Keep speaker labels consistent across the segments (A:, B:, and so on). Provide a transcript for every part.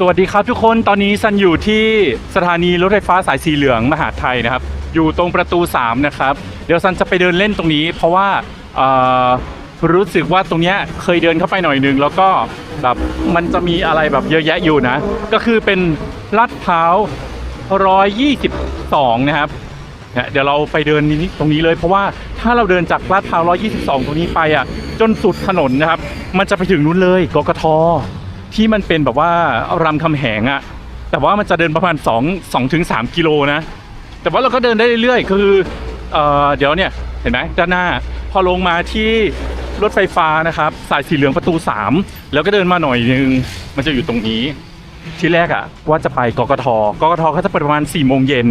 A: สวัสดีครับทุกคนตอนนี้ซันอยู่ที่สถานีรถไฟฟ้าสายสีเหลืองมหาดไทยนะครับ อยู่ตรงประตู 3 นะครับ เดี๋ยวซันจะไปเดินเล่นตรงนี้ เพราะว่าเอ่อรู้สึกว่าตรงเนี้ยเคยเดินเข้าไปหน่อยนึง แล้วก็แบบมันจะมีอะไรแบบเยอะแยะอยู่นะ ก็คือเป็นลาดพร้าว122 นะครับเดี๋ยวเราไปเดินนี้ตรงนี้เลย เพราะว่าถ้าเราเดินจากลาดพร้าว122 ตรงนี้ไปอะจนสุดถนนนะครับ มันจะไปถึงนู้นเลยกกท ที่มันเป็นแบบว่ารามคำแหงอะแต่ว่ามันจะเดินประมาณ2 2ถึง3กิโลนะ แต่ว่าเราก็เดินได้เรื่อยๆ คือเออเดี๋ยวเนี่ยเห็นไหมด้านหน้า พอลงมาที่รถไฟฟ้านะครับ สายสีเหลืองประตู 3 แล้วก็เดินมาหน่อยนึง มันจะอยู่ตรงนี้ ที่แรกอะว่าจะไปกกทกกทเขาจะเปิดประมาณ4ี่โมงเย็น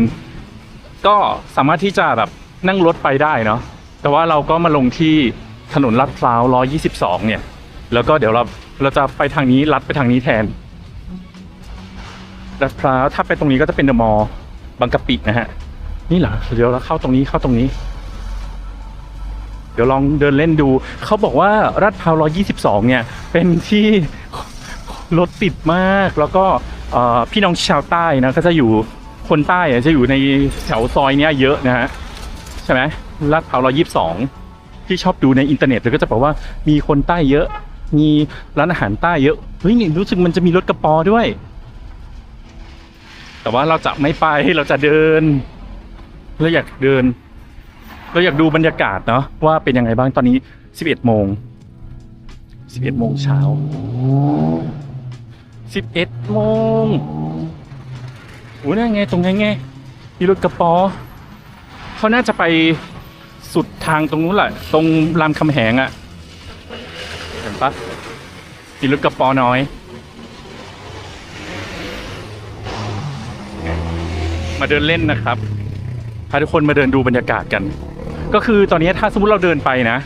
A: ก็สามารถที่จะแบบนั่งรถไปได้เนาะแต่ว่าเราก็มาลงที่ถนนลาดพร้าว 122 เนี่ย แล้วก็เดี๋ยวเรา เราจะไปทางนี้ลัดไปทางนี้แทนลาดพร้าวถ้าไปตรงนี้ก็จะเป็นเดอะมอลล์บางกะปินะฮะ นี่เหรอเดี๋ยวเราเข้าตรงนี้เข้าตรงนี้ เดี๋ยวลองเดินเล่นดู เขาบอกว่าลาดพร้าว122เนี่ย เป็นที่รถติดมากแล้วก็พี่น้องชาวใต้นะก็จะอยู่คนใต้จะอยู่ในแถวซอยเนี้ยเยอะนะฮะใช่ไหมลาดพร้าว122ที่ชอบดูในอินเทอร์เน็ตแล้วก็จะบอกว่ามีคนใต้เยอะ มีร้านอาหารใต้เยอะ เฮ้ยนี่รู้สึกมันจะมีรถกระป๋อด้วย แต่ว่าเราจะไม่ไปเราจะเดิน เราอยากเดิน เราอยากดูบรรยากาศเนาะว่าเป็นยังไงบ้างตอนนี้ 11โมง 11โมงเช้า 11โมงโอ้ยนั่นไงตรงนั้นไงมีรถกระป๋อเขาน่าจะไปสุดทางตรงนู้นแหละ ตรงรามคำแหงอะ่ะ ห็นปะมีรถกระป๋อน้อย มาเดินเล่นนะครับพาทุกคนมาเดินดูบรรยากาศกัน ก็คือตอนนี้ถ้าสมมติเราเดินไปนะ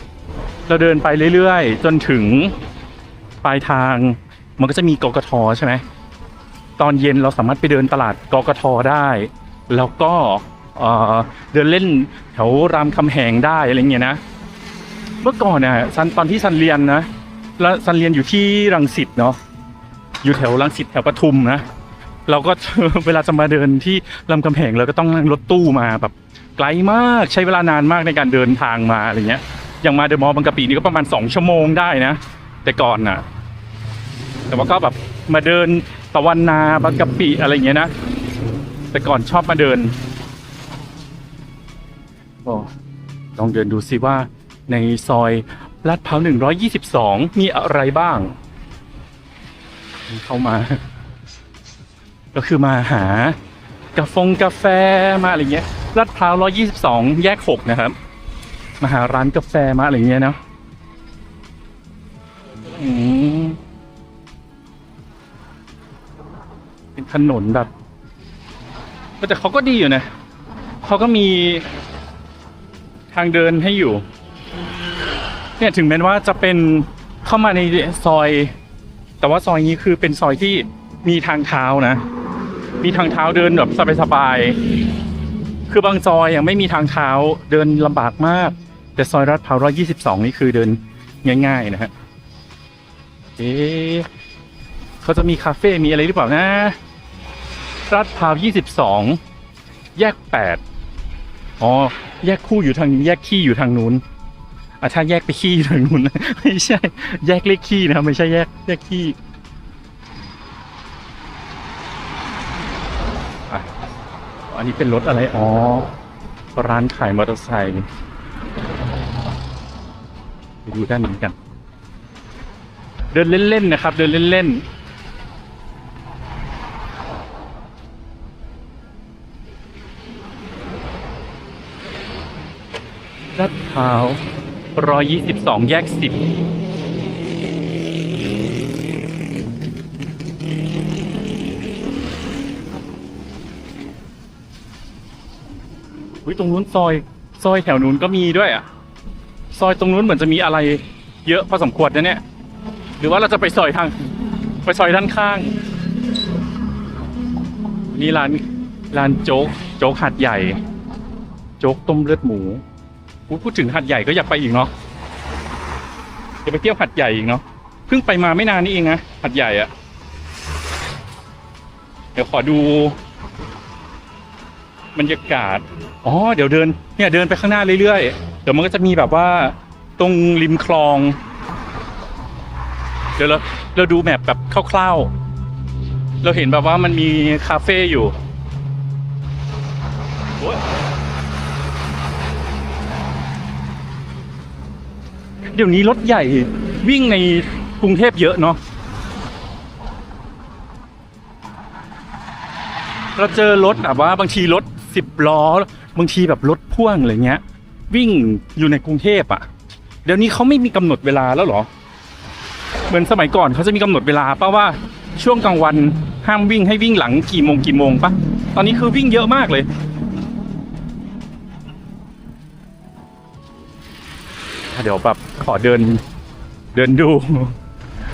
A: เราเดินไปเรื่อยๆ จนถึงปลายทางมันก็จะมีกกทใช่ไหมตอนเย็นเราสามารถไปเดินตลาดกกทได้ แล้วก็เเดินเล่นแถวรามคำแหงได้อะไรเงี้ยนะ เมื่อก่อนเนี่ยซันตอนที่ซันเรียนนะ แล้วซันเรียนอยู่ที่รังสิตเนาะอยู่แถวรังสิตแถวปทุมนะเราก็เวลาจะมาเดินที่รามคำแหงเราก็ต้องนั่งรถตู้มาแบบไกลมากใช้เวลานานมากในการเดินทางมาอะไรเงี้ยอย่างมาเดอะมอลล์บางกะปินี่ก็ประมาณสองชั่วโมงได้นะ แต่ก่อนน่ะ แต่ว่าก็แบบมาเดินตะวันนาบางกะปิอะไรเงี้ยนะ แต่ก่อนชอบมาเดินโอ้ลองเดินดูซิว่าในซอย ลาดพร้าว122 มีอะไรบ้าง เข้ามา ก็คือมาหากาแฟงกาแฟมาอะไรเงี้ยลาดพร้าว122 แยก 6 นะครับ มาหาร้านกาแฟมาอะไรเงี้ยเนาะเป็นถนนแบบแต่เขาก็ดีอยู่นะ เขาก็มีทางเดินให้อยู่ เนี่ยถึงแม้ว่าจะเป็นเข้ามาในซอย แต่ว่าซอยนี้คือเป็นซอยที่มีทางเท้านะ มีทางเท้าเดินแบบสบายๆคือบางซอยยังไม่มีทางเท้าเดินลำบากมาก แต่ซอยรัดพร้าว122นี่คือเดินง่าย ๆ นะฮะเอ๊เขาจะมีคาเฟ่ มีอะไรหรือเปล่านะลาดพร้าว22แยก8อ๋อ แยกคู่อยู่ทางนี้ แยกขี้อยู่ทางนู้น อะถ้าแยกไปขี้ทางนู้นไม่ใช่ แยกเลขขี้นะไม่ใช่แยกแยกขี้อันนี้เป็นรถอะไร อ๋อ ร้านขายมอเตอร์ไซค์ไปดูด้านนี้กัน เดินเล่นๆนะครับ เดินเล่นๆลาดพร้า วร้อยยี่สิบสองแยกสิบอุ้ยตรงนู้นซอย ซอยแถวนู้นก็มีด้วยอะ ซอยตรงนู้นเหมือนจะมีอะไร เยอะพอสมควรนะเนี่ย หรือว่าเราจะไปซอยทาง ไปซอยด้านข้าง นี่ร้าน ร้านโจ๊ก โจ๊กหัดใหญ่ โจ๊กต้มเลือดหมู อุ๊ยพูดถึงหัดใหญ่ก็อยากไปอีกเนาะจะไปเที่ยวหัดใหญ่อีกเนาะเพิ่งไปมาไม่นานนี่เองนะหัดใหญ่อะเดี๋ยวขอดูบรรยากาศ อ๋อ เดี๋ยวเดิน เนี่ยเดินไปข้างหน้าเรื่อยๆ เดี๋ยวมันก็จะมีแบบว่าตรงริมคลอง เดี๋ยวเราเราดูแมปแบบคร่าวๆ เราเห็นแบบว่ามันมีคาเฟ่อยู่โอ๊ย เดี๋ยวนี้รถใหญ่วิ่งในกรุงเทพเยอะเนาะเราเจอรถแบบว่าบางทีรถสิบล้อบางทีแบบรถพ่วงอะไรเงี้ย วิ่งอยู่ในกรุงเทพอะ่ะ เดี๋ยวนี้เขาไม่มีกำหนดเวลาแล้วหรอ เหมือนสมัยก่อนเขาจะมีกำหนดเวลาป่ะว่าช่วงกลางวันห้ามวิ่งให้วิ่งหลังกี่โมงกี่โมงปะตอนนี้คือวิ่งเยอะมากเลย เดี๋ยวแบบขอเดิน เดินดู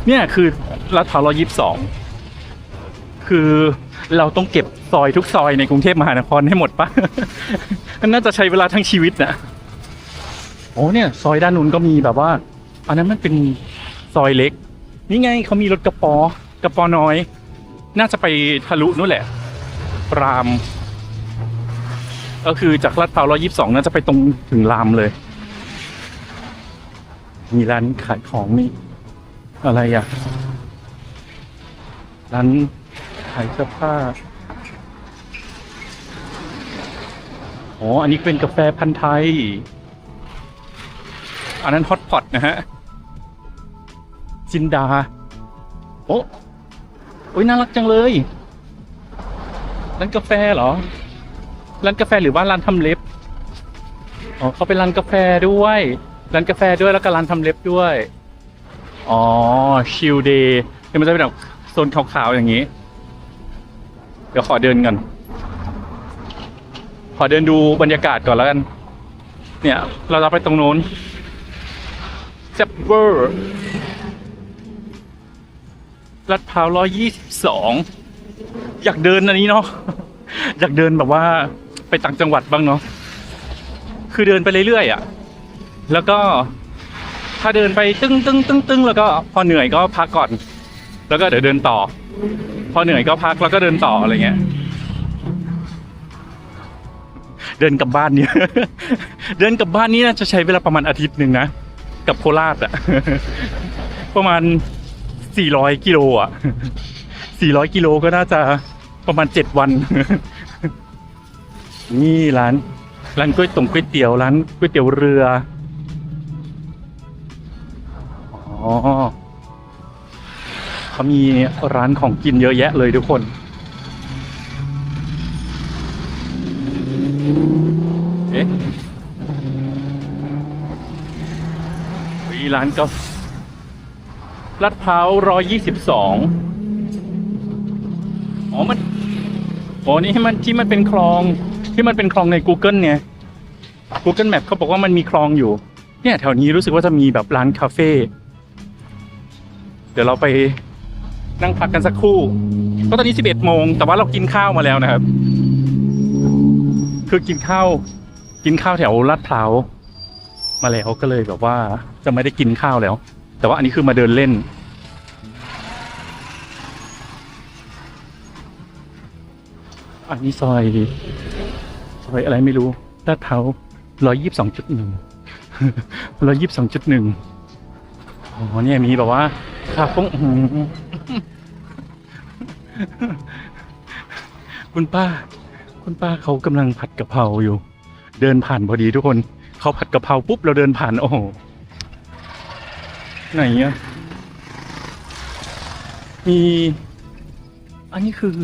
A: เนี่ยคือลาดพร้าวร้อยยี่สิบสองคือเราต้องเก็บซอยทุกซอยในกรุงเทพมหานครให้หมดปะน่าจะใช้เวลาทั้งชีวิตนะโอ้เนี่ย ซอยด้านนู้นก็มีแบบว่า อันนั้นมันเป็นซอยเล็ก นี่ไงเขามีรถกระป๋อกระป๋อน้อย น่าจะไปทะลุนู่นแหละ ราม ก็คือจากลาดพร้าวร้อยยี่สิบสองน่าจะไปตรงถึงรามเลย มีร้านขายของมีอะไรอะ ร้านขายเสื้อผ้าอ๋ออันนี้เป็นกาแฟพันธุ์ไทย อันนั้นฮอตพอตนะฮะ จินดา โอ้โอ้ยน่ารักจังเลย ร้านกาแฟเหรอ ร้านกาแฟหรือว่าร้านทำเล็บ อ๋อเขาเป็นร้านกาแฟด้วย ร้านกาแฟด้วยแล้วก็ร้านทำเล็บด้วย อ๋อ ชิลเดย์มันจะเป็นแบบโซนขาวๆอย่างนี้ เดี๋ยวขอเดินกัน ขอเดินดูบรรยากาศก่อนแล้วกัน เนี่ย เราจะไปตรงโน้นเซปเวอร์ลาดพร้าวร้อยยี่สิบสองอยากเดินอันนี้เนาะอยากเดินแบบว่าไปต่างจังหวัดบ้างเนาะคือเดินไปเรื่อยๆอะ แล้วก็ถ้าเดินไปตึ้งตึ้งตึ้งตึ้งแล้วก็พอเหนื่อยก็พักก่อน แล้วก็เดี๋ยวเดินต่อ พอเหนื่อยก็พักแล้วก็เดินต่ออะไรเงี้ย เดินกลับบ้านเนี่ยเดินกลับบ้านนี่น่าจะใช้เวลาประมาณอาทิตย์หนึ่งนะกับโคราชอะประมาณสี่ร้อยกิโลอะสี่ร้อยกิโลก็น่าจะประมาณเจ็ดวัน นี่ร้านร้านก๋วยตงก๋วยเตี๋ยวร้านก๋วยเตี๋ยวเรือ อ๋อเขามีร้านของกินเยอะแยะเลยทุกคน เอ๊ะมีร้านก็ลาดพร้าวร้อยยี่สิบสองอ๋อ มันอ๋อนี่ที่มันที่มันเป็นคลองที่มันเป็นคลองใน Google ไง Google Map เขาบอกว่ามันมีคลองอยู่ เนี่ยแถวนี้รู้สึกว่าจะมีแบบร้านคาเฟ่ ดี๋ยวเราไปนั่งพักกันสักครู่ก็ตอนนี้ 11 โมง แต่ว่าเรากินข้าวมาแล้วนะครับ คือกินข้าว กินข้าวแถวลาดพร้าวมาแล้วก็เลยแบบว่าจะไม่ได้กินข้าวแล้ว แต่ว่าอันนี้คือมาเดินเล่น อันนี้ซอยซอยอะไรไม่รู้ลาดพร้าวร้อยยี่สิบสองจุดหนึ่งร้อยยี่สิบสองจุดหนึ่งอ๋อเนี่ยมีแบบว่า คาเฟ่อื้อหือคุณป้า คุณป้าเขากำลังผัดกะเพราอยู่ เดินผ่านพอดีทุกคน เขาผัดกะเพราปุ๊บเราเดินผ่านโอ้โหไหนอะมี อันนี้คือ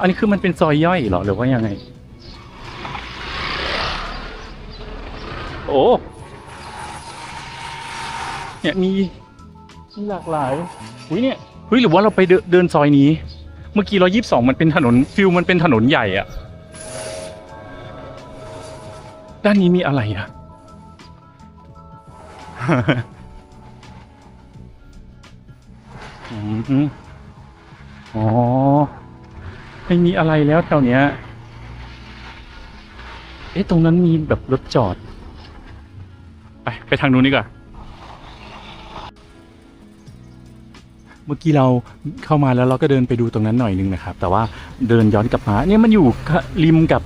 A: อันนี้คือมันเป็นซอยย่อยเหรอหรือว่ายังไง โอ้เนี่ยมี มีหลากหลายอุ้ยเนี่ยเฮ้ยหรือว่าเราไปเดินเดินซอยนี้ เมื่อกี้ร้อยี่สิบสองมันเป็นถนนฟิลมันเป็นถนนใหญ่อะด้านนี้มีอะไรอะ อ๋อ ไม่มีอะไรแล้วแถวเนี้ย เอ๊ะ ตรงนั้นมีแบบรถจอด ไป ไปทางนู้นดีกว่า เมื่อกี้เราเข้ามาแล้วเราก็เดินไปดูตรงนั้นหน่อยนึงนะครับ แต่ว่าเดินย้อนกลับมาเนี่ยมันอยู่ริมกับ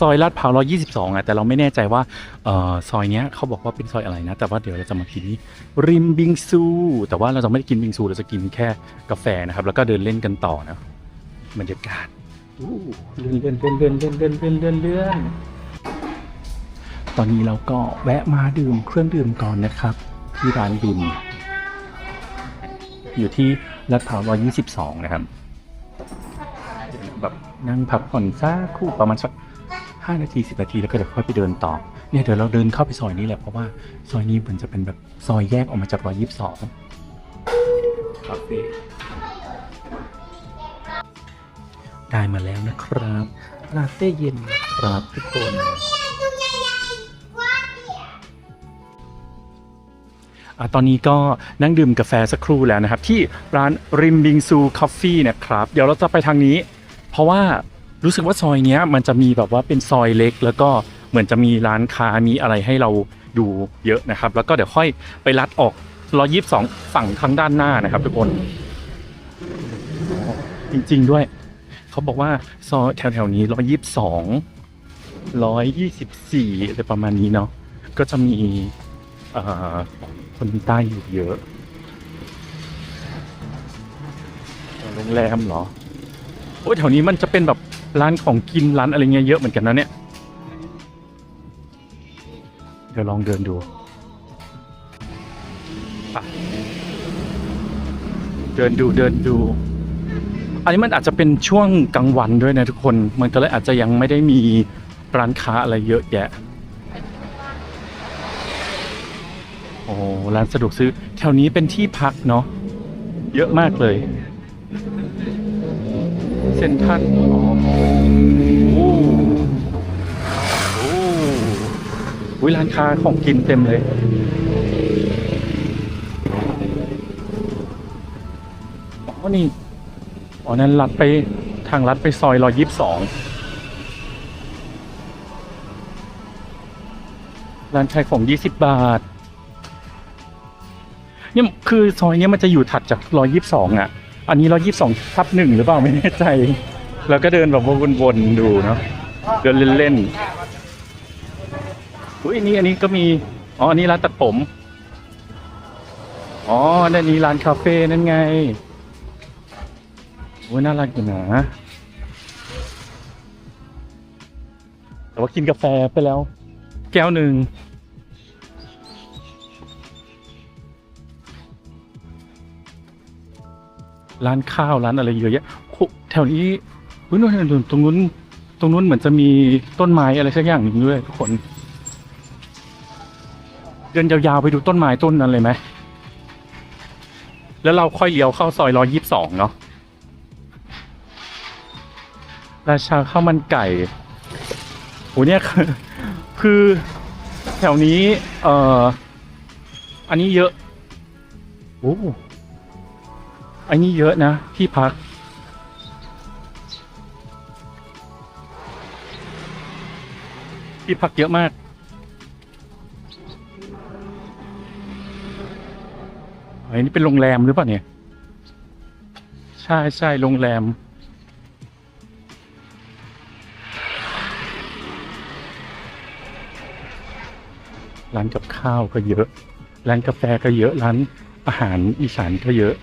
A: ซอยลาดพร้าว122อะแต่เราไม่แน่ใจว่าเอ่อซอยเนี้ยเขาบอกว่าเป็นซอยอะไรนะ แต่ว่าเดี๋ยวเราจะมากินที่ริมบิงซู แต่ว่าเราจะไม่ได้กินบิงซูเราจะกินแค่กาแฟนะครับ แล้วก็เดินเล่นกันต่อนะบรรยากาศเลื่อนเลื่อนเลื่อนเลื่อนเลื่อนเลื่อนเลื่อนเลื่อนเลื่อนตอนนี้เราก็แวะมาดื่มเครื่องดื่มก่อนนะครับ ที่ร้านบิน อยู่ที่ลาดพร้าว122 นะครับแบบนั่งพักผ่อนสักคู่ประมาณสัก5นาที10นาทีแล้วก็เดี๋ยวค่อยไปเดินต่อเนี่ยเดี๋ยวเราเดินเข้าไปซอยนี้แหละเพราะว่าซอยนี้เหมือนจะเป็นแบบซอยแยกออกมาจาก122คาเฟ่ได้มาแล้วนะครับลาเต้เย็นครับทุกคน อะตอนนี้ก็นั่งดื่มกาแฟสักครู่แล้วนะครับ ที่ร้านริมบิงซูคอฟฟี่นะครับ เดี๋ยวเราจะไปทางนี้ เพราะว่ารู้สึกว่าซอยเนี้ยมันจะมีแบบว่าเป็นซอยเล็ก แล้วก็เหมือนจะมีร้านค้ามีอะไรให้เราดูเยอะนะครับ แล้วก็เดี๋ยวค่อยไปลัดออก122ฝั่งทางด้านหน้านะครับ ทุกคนจริง ๆด้วย เขาบอกว่าซอยแถวๆนี้122 124องร้อยยี่สิบสี่อะไรประมาณนี้เนาะก็จะมี คนใต้อยู่เยอะโรงแรมเหรอ โอ้ยแถวนี้มันจะเป็นแบบร้านของกินร้านอะไรเงี้ยเยอะเหมือนกันนะเนี่ย เดี๋ยวลองเดินดูไปเดินดูเดินดู อันนี้มันอาจจะเป็นช่วงกลางวันด้วยนะทุกคน มันก็เลยอาจจะยังไม่ได้มีร้านค้าอะไรเยอะแยะ โอ้ร้านสะดวกซื้อแถวนี้เป็นที่พักเนาะเยอะมากเลย เซ็นทรันโอ้โอ้วิร้านค้าของกินเต็มเลยอ๋อนี่อ๋อนั้นลัดไปทางลัดไปซอยรอยยิบสองร้านขายของยี่สิบบาท เนี่ยคือซอยเนี้ยมันจะอยู่ถัดจากร้อยยี่สิบสองอะ อันนี้ร้อยยี่สิบสองทับหนึ่งหรือเปล่าไม่แน่ใจ แล้วก็เดินแบบวนๆดูเนาะเดินเล่นๆอุ้ยนนี้อันนี้ก็มี อ๋ออันนี้ร้านตัดผม อ๋อนั่นนี่ร้านคาเฟ่นั่นไงโอ้ยน่ารักอยู่นะแต่ว่ากินกาแฟไปแล้ว แก้วหนึ่ง ร้านข้าวร้านอะไรเยอะแยะแถวนี้อุ๊ยนู่นตรงนู้นตรงนู้นเหมือนจะมีต้นไม้อะไรสักอย่างหนึ่งด้วยทุกคน เดินยาวๆไปดูต้นไม้ต้นนั้นเลยไหมแล้วเราค่อยเลี้ยวเข้าซอยร้อยยี่สิบสองเนาะราชาข้าวมันไก่โหเนี่ยคือแถวนี้ เอ่อ อันนี้เยอะโอ้ อันนี้เยอะนะ ที่พัก ที่พักเยอะมาก อันนี้เป็นโรงแรมหรือเปล่าเนี่ย ใช่ใช่โรงแรมร้านกับข้าวก็เยอะ ร้านกาแฟก็เยอะ ร้านอาหารอีสานก็เยอะ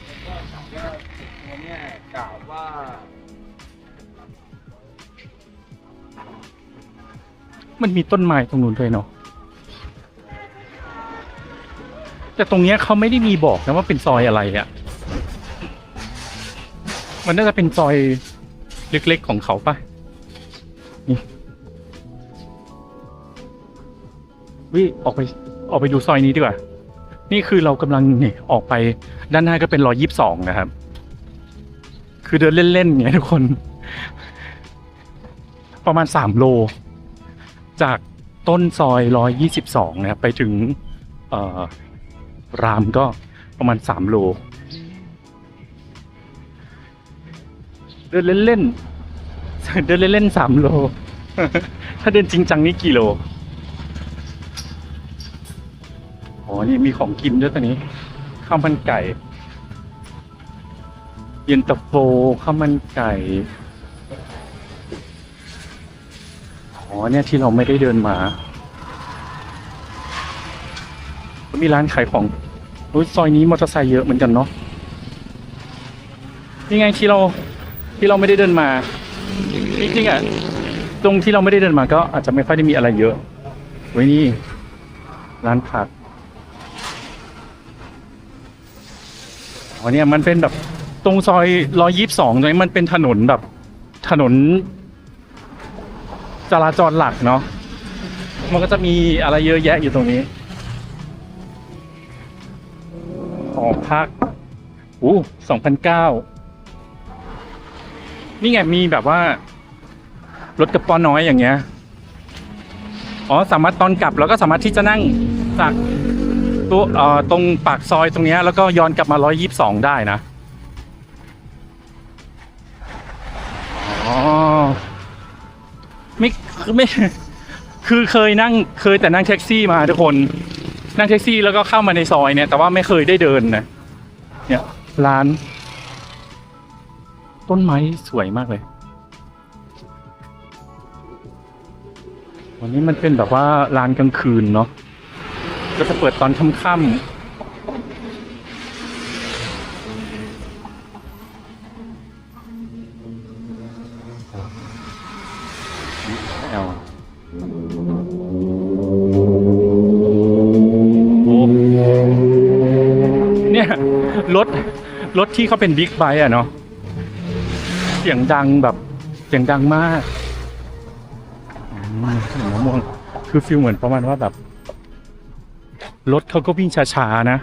A: มันมีต้นไม้ตรงนู้นด้วยเนาะแต่ตรงเนี้ยเขาไม่ได้มีบอกนะว่าเป็นซอยอะไรอะ่ะมันน่าจะเป็นซอยเล็กๆของเขาปะนี่วิออกไปออกไปดูซอยนี้ดีกว่า นี่คือเรากำลังนี่ออกไปด้านหน้าก็เป็นรอยยี่สิบสองนะครับ คือเดินเล่นๆไงทุกคน ประมาณสามโล จากต้นซอย 122 นะครับ ไปถึงรามก็ประมาณ 3 โล เดินเล่นๆ เดินเล่นๆ 3 โล ถ้าเดินจริงจังนี่กี่โล อ๋อ นี่มีของกินด้วยตอนนี้ข้าวมันไก่ เย็นตาโฟข้าวมันไก่ อ๋อเนี่ยที่เราไม่ได้เดินมามีร้านขายของอุ๊ยซอยนี้มอเตอร์ไซค์เยอะเหมือนกันเนาะนี่ไงที่เราที่เราไม่ได้เดินมาจริงๆอะตรงที่เราไม่ได้เดินมาก็อาจจะไม่ค่อยได้มีอะไรเยอะไว้ยนี่ร้านผักอ๋อเนี่ยมันเป็นแบบตรงซอยร้อยยี่สิบสองตรงนี้มันเป็นถนนแบบถนน จราจรหลักเนาะมันก็จะมีอะไรเยอะแยะอยู่ตรงนี้หอพักอู้สองพันเก้านี่ไงมีแบบว่า รถกระป๋อน้อยอย่างเงี้ย อ๋อ สามารถตอนกลับเราก็สามารถที่จะนั่งจากตัวเอ่อตรงปากซอยตรงเนี้ยแล้วก็ย้อนกลับมาร้อยยี่สิบสองได้นะ ไม่ไม่คือเคยนั่งเคยแต่นั่งแท็กซี่มาทุกคน นั่งแท็กซี่แล้วก็เข้ามาในซอยเนี่ย แต่ว่าไม่เคยได้เดินนะเนี่ยร้าน ต้นไม้สวยมากเลย วันนี้มันเป็นแบบว่าร้านกลางคืนเนาะก็จะเปิดตอนค่ำ ที่เขาเป็นบิ๊กไบค์อะเนาะเสียงดังแบบเสียงดังมากขนมมะม่วงคือฟิลเหมือนประมาณว่าแบบรถเขาก็วิ่งช้าๆนะ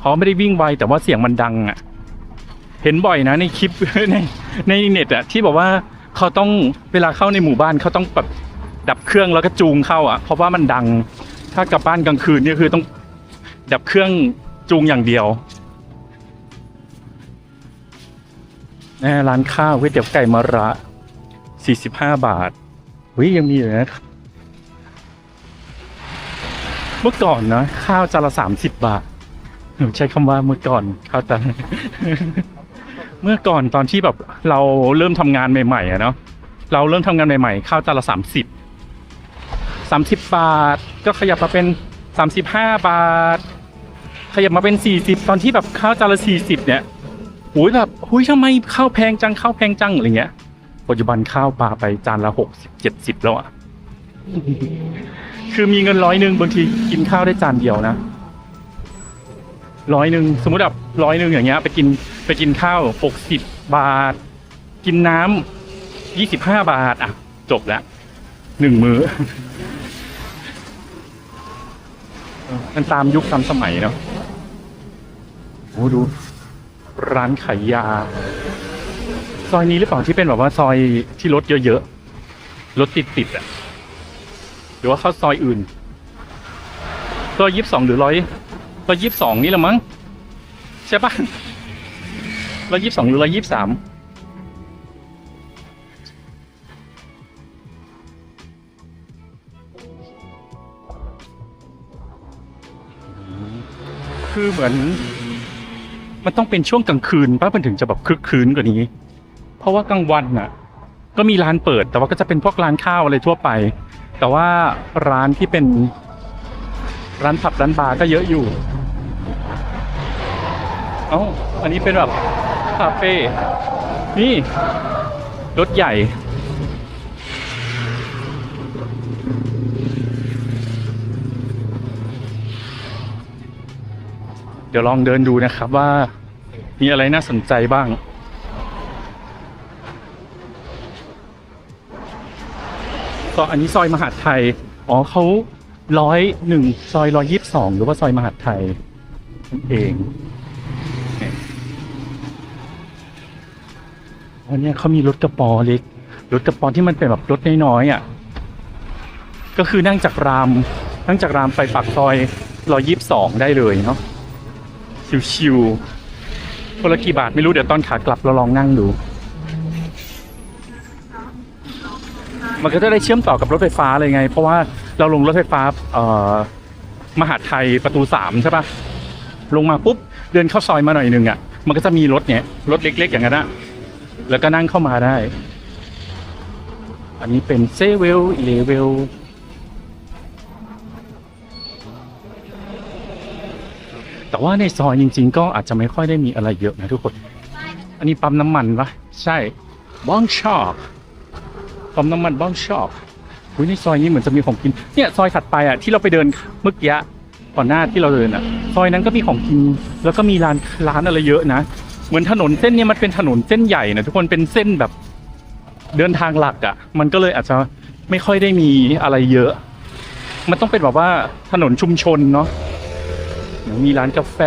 A: เขาไม่ได้วิ่งไวแต่ว่าเสียงมันดังอะเห็นบ่อยนะในคลิปในในเน็ตอะที่บอกว่าเขาต้องเวลาเข้าในหมู่บ้านเขาต้องแบบดับเครื่องแล้วก็จูงเข้าอะ่ะ เพราะว่ามันดังถ้ากลับบ้านกลางคืนเนี่ยคือต้องดับเครื่องจูงอย่างเดียว ร้านข้าวก๋วยเตี๋ยวไก่มะระสี่สิบห้าบาทเฮ้ยยังมีอยู่นะ เมื่อก่อนนะ ข้าวจานละสามสิบบาทหนูใช้คำว่าเมื่อก่อนข้าวจานเมื่อก่อนตอนที่แบบเราเริ่มทำงานใหม่ๆอะเนาะเราเริ่มทำงานใหม่ๆข้าวจานละสามสิบสามสิบบาท ก็ขยับมาเป็นสามสิบห้าบาท ขยับมาเป็นสี่สิบตอนที่แบบข้าวจานละสี่สิบเนี่ย อ้ยแบบหุยทำไมข้าวแพงจังข้าวแพงจังอะไรเงี้ย ปัจจุบันข้าวปลาไปจานละหกสิบเจ็ดสิบแล้วอะ คือมีเงินร้อยหนึ่งบางทีกินข้าวได้จานเดียวนะร้อยหนึ่งสมมติแบบร้อยหนึ่งอย่างเงี้ย ไปกินไปกินข้าวหกสิบบาท กินน้ำยี่สิบห้าบาท อะ จบล้วหนึ่งมือ้อเออมันตามยุคตามสมัยเนาะโอ้ดู ร้านขายยา ซอยนี้หรือเปล่าที่เป็นแบบว่าซอยที่รถเยอะๆรถติดๆอะหรือว่าเข้าซอยอื่นซอยยี่สิบสองหรือร้อยร้อยยี่สิบสองนี่ละมั้งใช่ปะร้อยยี่สิบสองหรือร้อยยี่สิบสามคือเหมือน มันต้องเป็นช่วงกลางคืนป้ามันถึงจะแบบคึกคืนกว่านี้ เพราะว่ากลางวันน่ะ ก็มีร้านเปิด แต่ว่าก็จะเป็นพวกร้านข้าวอะไรทั่วไป แต่ว่าร้านที่เป็นร้านผับร้านบาร์ก็เยอะอยู่ เอ้า อันนี้เป็นแบบคาเฟ่ นี่รถใหญ่ ดี๋ยวลองเดินดูนะครับว่ามีอะไรน่าสนใจบ้างซอยอันนี้ซอยมหาดไทย อ๋อเขาร้อยหนึ่งซอยร้อยยี่สิบสองหรือว่าซอยมหาดไทยนั่นเองอันนี้เขามีรถกระป๋อเล็ก รถกระป๋อที่มันเป็นแบบรถน้อยๆอะ ก็คือนั่งจากราม นั่งจากรามไปปากซอยร้อยยี่สิบสองได้เลยเนาะ ชิวๆคนละกี่บาทไม่รู้เดี๋ยวตอนขากลับเราลองนั่งดู มันก็จะได้เชื่อมต่อกับรถไฟฟ้าเลยไง เพราะว่าเราลงรถไฟฟ้าเอ่อมหาไทยประตูสามใช่ปะลงมาปุ๊บเดินเข้าซอยมาหน่อยหนึ่งอะ่ะ มันก็จะมีรถเนี่ยรถเล็ก ๆ อย่างนั้นอะแล้วก็นั่งเข้ามาได้ อันนี้เป็นเซเวลเลเวล แต่ว่าในซอยจริง ๆ ก็อาจจะไม่ค่อยได้มีอะไรเยอะนะทุกคน อันนี้ปั๊มน้ำมันปะใช่บ้องชอบปั๊มน้ำมันบ้องชอบอุ้ยในซอยนี้เหมือนจะมีของกิน เนี่ยซอยถัดไปอะที่เราไปเดินเมื่อกี้ก่อนหน้าที่เราเดินอะ ซอยนั้นก็มีของกิน แล้วก็มีร้านร้านอะไรเยอะนะ เหมือนถนนเส้นเนี้มันเป็นถนนเส้นใหญ่นะทุกคนเป็นเส้นแบบเดินทางหลักอะ มันก็เลยอาจจะไม่ค่อยได้มีอะไรเยอะ มันต้องเป็นแบบว่าถนนชุมชนเนาะ เดี๋ยวมีร้านกาแฟ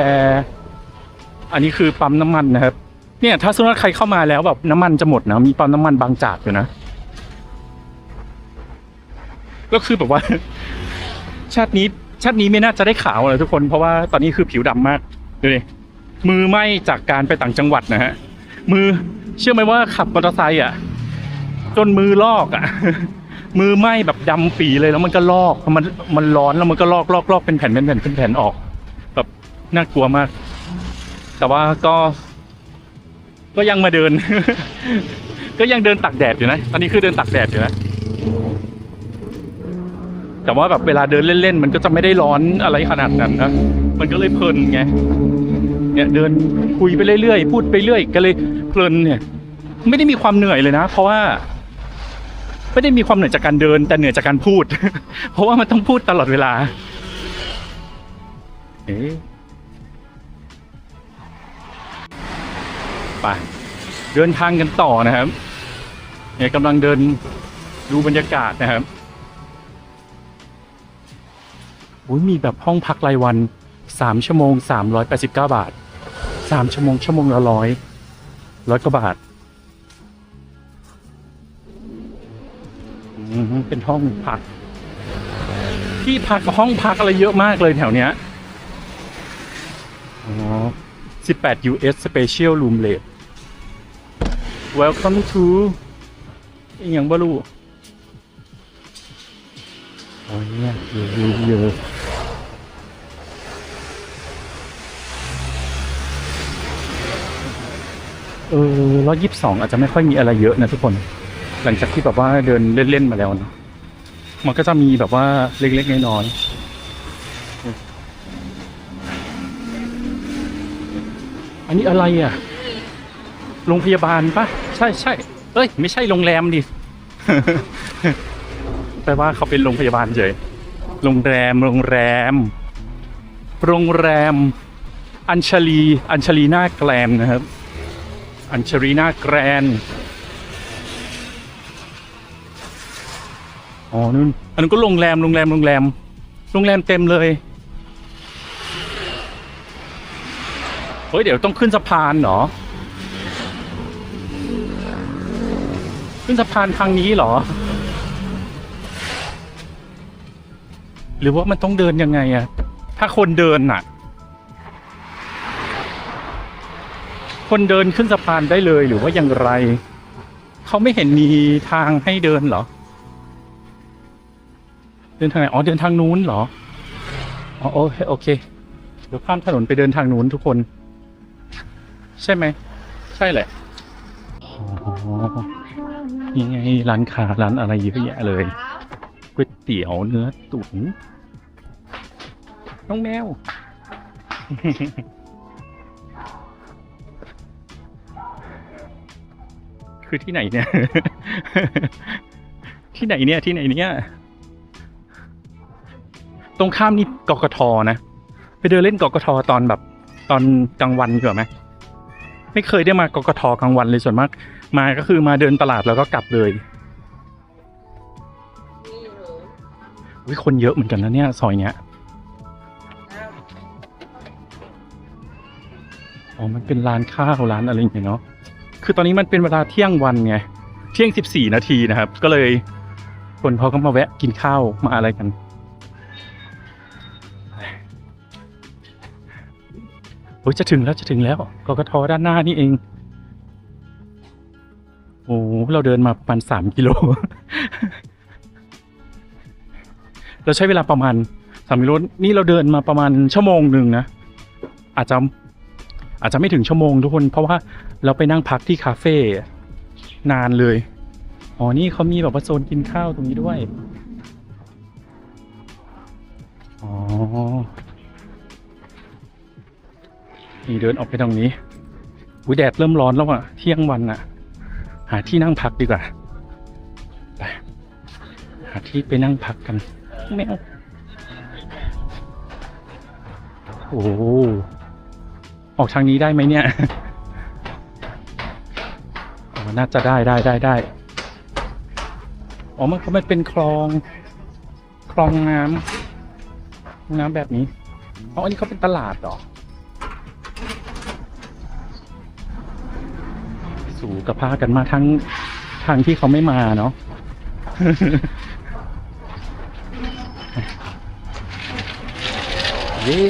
A: อันนี้คือปั๊มน้ำมันนะครับ เนี่ย ถ้าสมมติว่าใครเข้ามาแล้วแบบน้ำมันจะหมดนะมีปั๊มน้ำมันบางจากอยู่นะ ก็คือแบบว่า ชาตินี้ชาตินี้ไม่น่าจะได้ขาวเลยทุกคนเพราะว่าตอนนี้คือผิวดำมากดูดิมือไหมจากการไปต่างจังหวัดนะฮะมือเชื่อไหมว่าขับมอเตอร์ไซค์อะ จนมือลอกอะ มือไหมแบบดำปีเลยแล้วมันก็ลอกมันมันร้อนแล้วมันก็ลอกลอกลอกเป็นแผ่นเป็นแผ่นเป็นแผ่นออก น่ากลัวมาก แต่ว่าก็ ก็ยังมาเดิน ก็ยังเดินตักแดดอยู่นะตอนนี้คือเดินตักแดดอยู่นะแต่ว่าแบบเวลาเดินเล่นๆมันก็จะไม่ได้ร้อนอะไรขนาดนั้นนะมันก็เลยเพลินไงเนี่ยเดินคุยไปเรื่อยๆพูดไปเรื่อยก็เลยเพลินเนี่ย ไม่ได้มีความเหนื่อยเลยนะ เพราะว่าไม่ได้มีความเหนื่อยจากการเดิน แต่เหนื่อยจากการพูด เพราะว่ามันต้องพูดตลอดเวลา เอ๊ะ ไปเดินทางกันต่อนะครับเนี่ยกำลังเดินดูบรรยากาศนะครับโอ้ยมีแบบห้องพักรายวันสามชั่วโมงสามร้อยแปดสิบเก้าบาทสามชั่วโมงชั่วโมงละร้อยร้อยกว่าบาทเป็นห้องพัก ที่พักกับห้องพักอะไรเยอะมากเลยแถวเนี้ยอ๋อ 18 US Special Room Rate Welcome to อีกอย่างบรูโอ้ยเนี่ยเอะเยอะเยอะเออร้อยยี่สิบสองอาจจะไม่ค่อยมีอะไรเยอะนะทุกคน หลังจากที่แบบว่าเดินเล่น ๆ มาแล้วนะมันก็จะมีแบบว่าเล็ก ๆ น้อยๆ อันนี้อะไรอะ โรงพยาบาลปะใช่ใช่เอ้ย ไม่ใช่โรงแรมดิแปลว่าเขาเป็นโรงพยาบาลเฉย โรงแรม โรงแรม โรงแรม อัญชลี อัญชลีนาแกรนนะครับ อัญชลีนาแกรนอ๋อนู่นอันนั้นก็โรงแรม โรงแรม โรงแรม โรงแรมเต็มเลย เฮ้ย เดี๋ยวต้องขึ้นสะพานเหรอ ขึ้นสะพานทางนี้เหรอ หรือว่ามันต้องเดินยังไงอะถ้าคนเดินน่ะคนเดินขึ้นสะพานได้เลยหรือว่าอย่างไร เขาไม่เห็นมีทางให้เดินเหรอ เดินทางไหน อ๋อ เดินทางนู้นเหรอ อ๋อโอเคโอเค เดี๋ยวข้ามถนนไปเดินทางนู้นทุกคน ใช่ไหม ใช่แหละอ๋อนี่ไงร้านค้าร้านอะไรเยอะแยะเลยก๋วยเตี๋ยวเนื้อตุ๋นน้องแมวคือที่ไหนเนี่ย ที่ไหนเนี่ย ที่ไหนเนี่ย ตรงข้ามนี่กกทนะ ไปเดินเล่นกกทตอนแบบ ตอนกลางวันดีกว่าไหม ไม่เคยได้มากกทกลางวันเลยส่วนมาก มาก็คือมาเดินตลาดแล้วก็กลับเลยวิคนเยอะเหมือนกันนะเนี่ยซอยเนี้ยอ๋อมันเป็นร้านข้าวร้านอะไรอย่างเงี้ยเนาะคือตอนนี้มันเป็นเวลาเที่ยงวันไงเที่ยงสิบสี่นาทีนะครับ ก็เลยคนเขาก็มาแวะกินข้าวมาอะไรกัน โอ้ยจะถึงแล้วจะถึงแล้วกกทด้านหน้านี่เอง โอ้เราเดินมาประมาณสามกิโล เราใช้เวลาประมาณสามกิโลนี่เราเดินมาประมาณชั่วโมงหนึ่งนะ อาจจะอาจจะไม่ถึงชั่วโมงทุกคน เพราะว่าเราไปนั่งพักที่คาเฟ่นานเลย อ๋อ นี่เขามีแบบว่าโซนกินข้าวตรงนี้ด้วย อ๋อ นี่เดินออกไปตรงนี้อุ้ยแดดเริ่มร้อนแล้วอะเที่ยงวันอะหาที่นั่งพักดีกว่าไปหาที่ไปนั่งพักกันไม่เอาโอ้โหออกทางนี้ได้ไหมเนี่ยอ๋อน่าจะได้ได้ได้ได้อ๋อมันเขามันเป็นคลอง คลองน้ำน้ำแบบนี้อ๋ออันนี้เขาเป็นตลาดเหรอ สู่กับพากันมาทั้งทางที่เขาไม่มาเนาะเย้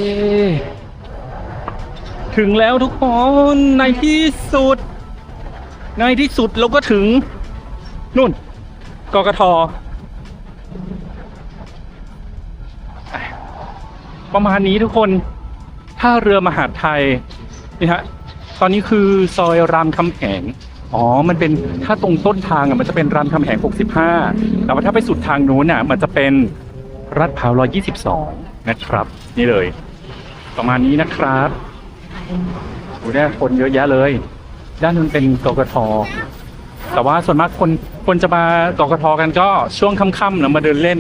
A: ถึงแล้วทุกคนในที่สุด ในที่สุดเราก็ถึง นู่นกกทประมาณนี้ทุกคนท่าเรือมหาดไทยนี่ฮะตอนนี้คือซอยรามคำแหง อ๋อ มันเป็นถ้าตรงต้นทางอะมันจะเป็นรามคำแหง 65 แต่ว่าถ้าไปสุดทางนู้นอะมันจะเป็นรัดพร้าว 122 นะครับ นี่เลย ประมาณนี้นะครับโอ้เนี่ยคนเยอะแยะเลย ด้านนู้นเป็นกกทแต่ว่าส่วนมากคนคนจะมากกทกันก็ช่วงค่ำๆนะมาเดินเล่น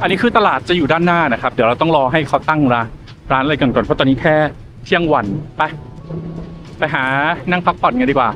A: อันนี้คือตลาดจะอยู่ด้านหน้านะครับ เดี๋ยวเราต้องรอให้เขาตั้งร้านร้านอะไรกันก่อนเพราะตอนนี้แค่เที่ยงวันไปไปหานั่งพักผ่อนกันดีกว่า